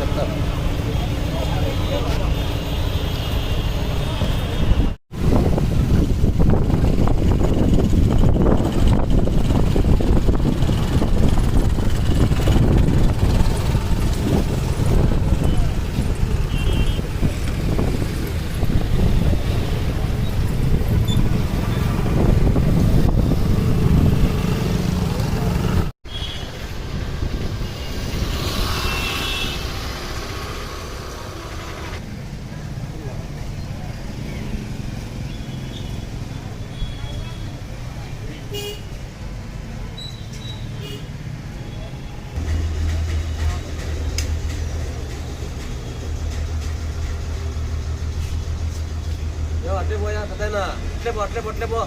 చెప్తారు అట్లే పోయా పెద్దయినా అట్లే పో అట్లే పో.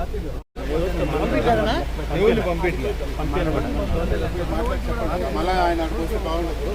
అట్లే పో మళ్ళీ ఆయన చూస్తే బాగుండదు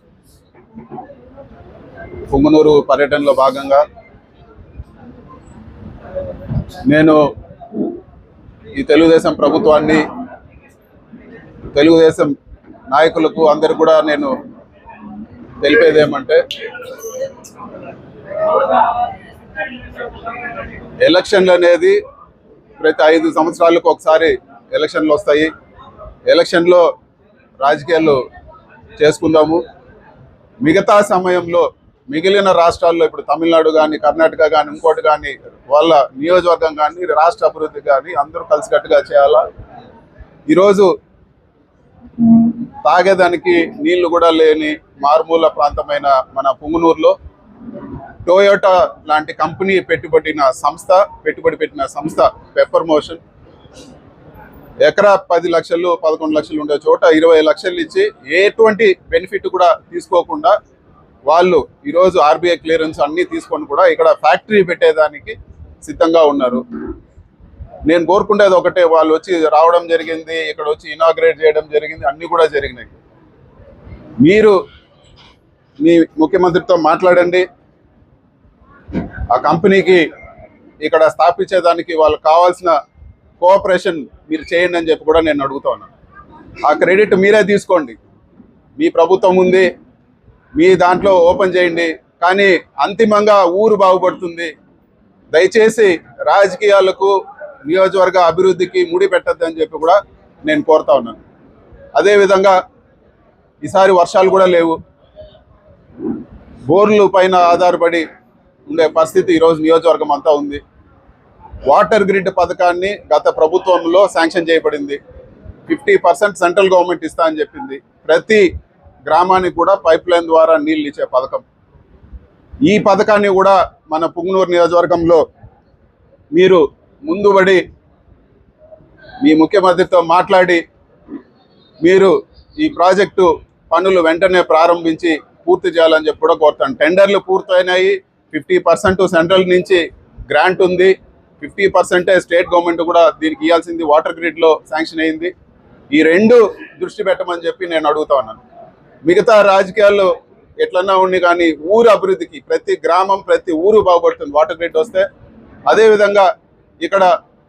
పుంగనూరు పర్యటనలో భాగంగా నేను ఈ తెలుగుదేశం ప్రభుత్వాన్ని తెలుగుదేశం నాయకులకు అందరు కూడా నేను తెలిపేది ఏమంటే ఎలక్షన్లు అనేది ప్రతి ఐదు సంవత్సరాలకు ఒకసారి ఎలక్షన్లు వస్తాయి. ఎలక్షన్లో రాజకీయాలు చేసుకుందాము. మిగతా సమయంలో మిగిలిన రాష్ట్రాల్లో ఇప్పుడు తమిళనాడు కానీ కర్ణాటక కానీ ఇంకోటి కానీ వాళ్ళ నియోజకవర్గం కానీ రాష్ట్ర అభివృద్ధి కానీ అందరూ కలిసికట్టుగా చేయాలా? ఈరోజు తాగేదానికి నీళ్ళు కూడా లేని మారుమూల ప్రాంతమైన మన పుంగనూరులో టొయోటా లాంటి కంపెనీ పెట్టుబడిన సంస్థ పెట్టుబడి పెట్టిన సంస్థ పెప్పర్ మోషన్. ఎకరా పది లక్షలు పదకొండు లక్షలు ఉండే చోట ఇరవై లక్షలు ఇచ్చి ఎటువంటి బెనిఫిట్ కూడా తీసుకోకుండా వాళ్ళు ఈరోజు ఆర్బీఐ క్లియరెన్స్ అన్నీ తీసుకొని కూడా ఇక్కడ ఫ్యాక్టరీ పెట్టేదానికి సిద్ధంగా ఉన్నారు. నేను కోరుకునేది ఒకటే వాళ్ళు వచ్చి రావడం జరిగింది ఇక్కడ వచ్చి ఇనాగ్రేట్ చేయడం జరిగింది అన్నీ కూడా జరిగినాయి. మీరు మీ ముఖ్యమంత్రితో మాట్లాడండి. ఆ కంపెనీకి ఇక్కడ స్థాపించేదానికి వాళ్ళకి కావాల్సిన కోఆపరేషన్ మీరు చేయండి అని చెప్పి కూడా నేను అడుగుతా ఉన్నాను. ఆ క్రెడిట్ మీరే తీసుకోండి. మీ ప్రభుత్వం ఉంది మీ దాంట్లో ఓపెన్ చేయండి. కానీ అంతిమంగా ఊరు బాగుపడుతుంది. దయచేసి రాజకీయాలకు నియోజకవర్గ అభివృద్ధికి ముడి పెట్టద్దని చెప్పి కూడా నేను కోరుతా ఉన్నాను. అదేవిధంగా ఈసారి వర్షాలు కూడా లేవు. బోర్లు పైన ఆధారపడి ఉండే పరిస్థితి ఈరోజు నియోజకవర్గం అంతా ఉంది. వాటర్ గ్రిడ్ పథకాన్ని గత ప్రభుత్వంలో శాంక్షన్ చేయబడింది. ఫిఫ్టీ పర్సెంట్ సెంట్రల్ గవర్నమెంట్ ఇస్తా అని చెప్పింది. ప్రతి గ్రామానికి కూడా పైప్ లైన్ ద్వారా నీళ్ళు ఇచ్చే పథకం. ఈ పథకాన్ని కూడా మన పుంగనూరు నియోజకవర్గంలో మీరు ముందుబడి మీ ముఖ్యమంత్రితో మాట్లాడి మీరు ఈ ప్రాజెక్టు పనులు వెంటనే ప్రారంభించి పూర్తి చేయాలని చెప్పి కూడా కోరుతాను. టెండర్లు పూర్తయినాయి. ఫిఫ్టీ పర్సెంట్ సెంట్రల్ నుంచి గ్రాంట్ ఉంది. ఫిఫ్టీ పర్సెంటే స్టేట్ గవర్నమెంట్ కూడా దీనికి ఇవ్వాల్సింది. వాటర్ గ్రిడ్లో శాంక్షన్ అయింది. ఈ రెండు దృష్టి పెట్టమని చెప్పి నేను అడుగుతా ఉన్నాను. మిగతా రాజకీయాల్లో ఎట్లన్నా ఉండి కానీ ఊరు అభివృద్ధికి ప్రతి గ్రామం ప్రతి ఊరు బాగుపడుతుంది. వాటర్ గ్రిడ్ వస్తే అదేవిధంగా ఇక్కడ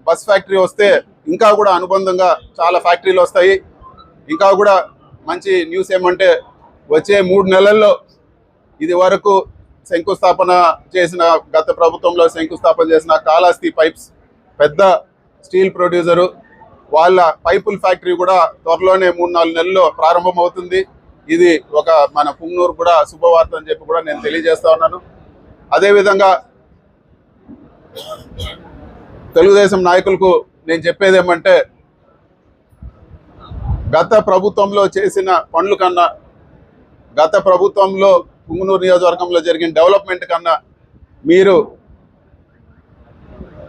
బస్ ఫ్యాక్టరీ వస్తే ఇంకా కూడా అనుబంధంగా చాలా ఫ్యాక్టరీలు వస్తాయి. ఇంకా కూడా మంచి న్యూస్ ఏమంటే వచ్చే మూడు నెలల్లో ఇది వరకు శంకుస్థాపన చేసిన గత ప్రభుత్వంలో శంకుస్థాపన చేసిన కాళాస్తి పైప్స్ పెద్ద స్టీల్ ప్రొడ్యూసరు వాళ్ళ పైపుల్ ఫ్యాక్టరీ కూడా త్వరలోనే మూడు నాలుగు నెలల్లో ప్రారంభమవుతుంది. ఇది ఒక మన పుంగనూరు కూడా శుభవార్త అని చెప్పి కూడా నేను తెలియజేస్తా ఉన్నాను. అదేవిధంగా తెలుగుదేశం నాయకులకు నేను చెప్పేది ఏమంటే గత ప్రభుత్వంలో చేసిన పనుల కన్నా గత ప్రభుత్వంలో పుంగనూరు నియోజకవర్గంలో జరిగిన డెవలప్మెంట్ కన్నా మీరు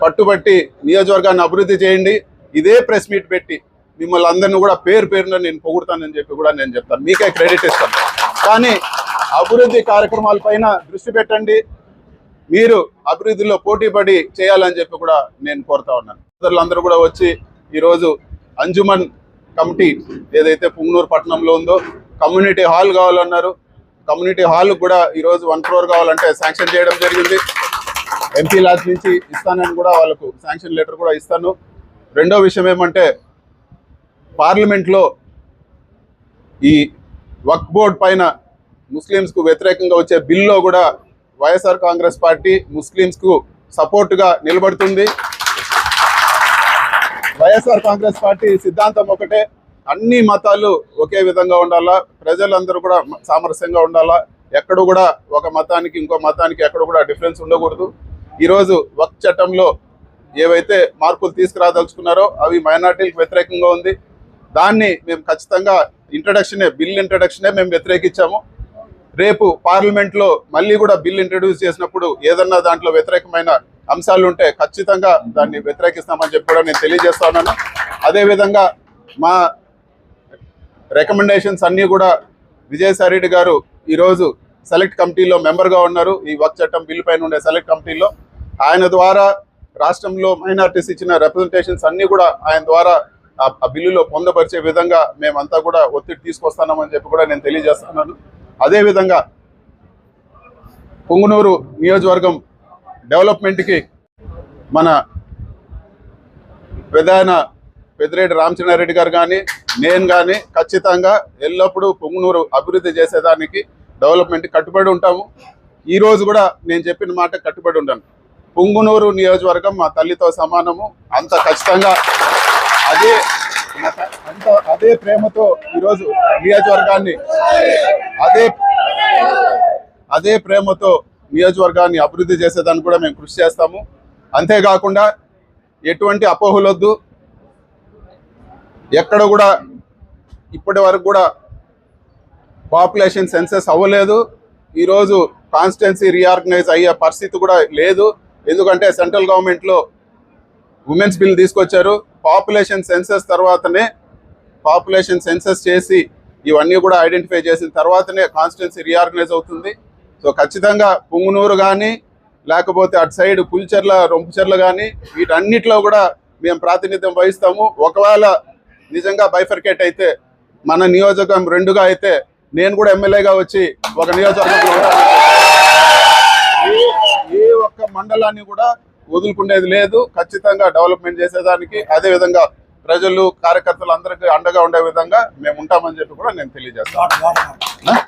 పట్టుబట్టి నియోజకవర్గాన్ని అభివృద్ధి చేయండి. ఇదే ప్రెస్ మీట్ పెట్టి మిమ్మల్ని అందరినీ కూడా పేరు పేరున నేను పొగుడతానని చెప్పి కూడా నేను చెప్తాను. మీకే క్రెడిట్ ఇస్తాను కానీ అభివృద్ధి కార్యక్రమాల పైన దృష్టి పెట్టండి. మీరు అభివృద్ధిలో పోటీపడి చేయాలని చెప్పి కూడా నేను కోరుతా ఉన్నాను. సోదరులు అందరూ కూడా వచ్చి ఈరోజు అంజుమన్ కమిటీ ఏదైతే పుంగనూరు పట్టణంలో ఉందో కమ్యూనిటీ హాల్ కావాలన్నారు. కమ్యూనిటీ హాల్ కూడా ఈరోజు వన్ క్రోర్ కావాలంటే శాంక్షన్ చేయడం జరిగింది. ఎంపీ లాజ్ నుంచి ఇస్తానని కూడా వాళ్ళకు శాంక్షన్ లెటర్ కూడా ఇస్తాను. రెండో విషయం ఏమంటే పార్లమెంట్లో ఈ వక్ బోర్డ్ పైన ముస్లిమ్స్కు వ్యతిరేకంగా వచ్చే బిల్లో కూడా వైఎస్ఆర్ కాంగ్రెస్ పార్టీ ముస్లిమ్స్కు సపోర్టుగా నిలబడుతుంది. వైఎస్ఆర్ కాంగ్రెస్ పార్టీ సిద్ధాంతం ఒకటే అన్ని మతాలు ఒకే విధంగా ఉండాలా ప్రజలందరూ కూడా సామరస్యంగా ఉండాలా ఎక్కడ కూడా ఒక మతానికి ఇంకో మతానికి ఎక్కడ కూడా డిఫరెన్స్ ఉండకూడదు. ఈరోజు వక్ చట్టంలో ఏవైతే మార్పులు తీసుకురాదలుచుకున్నారో అవి మైనార్టీలకు వ్యతిరేకంగా ఉంది. దాన్ని మేము ఖచ్చితంగా ఇంట్రడక్షనే బిల్ ఇంట్రడక్షనే మేము వ్యతిరేకించాము. రేపు పార్లమెంట్లో మళ్ళీ కూడా బిల్ ఇంట్రడ్యూస్ చేసినప్పుడు ఏదన్నా దాంట్లో వ్యతిరేకమైన అంశాలు ఉంటే ఖచ్చితంగా దాన్ని వ్యతిరేకిస్తామని చెప్పి కూడా నేను తెలియజేస్తా ఉన్నాను. అదేవిధంగా మా రికమెండేషన్స్ అన్నీ కూడా విజయసాయి రెడ్డి గారు ఈరోజు సెలెక్ట్ కమిటీలో మెంబర్గా ఉన్నారు. ఈ వర్క్ చట్టం బిల్లు పైన ఉండే సెలెక్ట్ కమిటీలో ఆయన ద్వారా రాష్ట్రంలో మైనార్టీస్ ఇచ్చిన రిప్రజెంటేషన్స్ అన్నీ కూడా ఆయన ద్వారా ఆ- బిల్లులో పొందపరిచే విధంగా మేమంతా కూడా ఒత్తిడి తీసుకొస్తామని చెప్పి కూడా నేను తెలియజేస్తున్నాను. అదేవిధంగా పొంగునూరు నియోజకవర్గం డెవలప్మెంట్కి మన పెదాయన పెద్దిరెడ్డి రామచంద్రారెడ్డి గారు కానీ నేను కానీ ఖచ్చితంగా ఎల్లప్పుడూ పొంగునూరు అభివృద్ధి చేసేదానికి డెవలప్మెంట్ కట్టుబడి ఉంటాము. ఈరోజు కూడా నేను చెప్పిన మాట కట్టుబడి ఉంటాను పొంగునూరు నియోజకవర్గం మా తల్లితో సమానము. అంత ఖచ్చితంగా అదే అంత అదే ప్రేమతో ఈరోజు నియోజకవర్గాన్ని అదే అదే ప్రేమతో నియోజకవర్గాన్ని అభివృద్ధి చేసేదానికి కూడా మేము కృషి చేస్తాము. అంతేకాకుండా ఎటువంటి అపోహలొద్దు. ఎక్కడ కూడా ఇప్పటి వరకు కూడా పాపులేషన్ సెన్సెస్ అవ్వలేదు. ఈరోజు కాన్స్టిట్యున్సీ రీఆర్గనైజ్ అయ్యే పరిస్థితి కూడా లేదు. ఎందుకంటే సెంట్రల్ గవర్నమెంట్లో ఉమెన్స్ బిల్ తీసుకొచ్చారు. పాపులేషన్ సెన్సెస్ తర్వాతనే పాపులేషన్ సెన్సెస్ చేసి ఇవన్నీ కూడా ఐడెంటిఫై చేసిన తర్వాతనే కాన్స్టిట్యున్సీ రీఆర్గనైజ్ అవుతుంది సో ఖచ్చితంగా పుంగునూరు కానీ లేకపోతే అటు సైడ్ పులిచెర్ల రొంపుచెర్ల కానీ వీటన్నిటిలో కూడా మేము ప్రాతినిధ్యం వహిస్తాము ఒకవేళ నిజంగా బైఫర్కేట్ అయితే మన నియోజకవర్గం రెండుగా అయితే నేను కూడా ఎమ్మెల్యేగా వచ్చి ఒక నియోజకవర్గంలో ఉంటాను. ఏ ఒక్క మండలాన్ని కూడా వదులుకునేది లేదు. ఖచ్చితంగా డెవలప్మెంట్ చేసేదానికి అదే విధంగా ప్రజలు కార్యకర్తలు అందరికీ అండగా ఉండే విధంగా మేము ఉంటామని చెప్పి కూడా నేను తెలియజేస్తాను.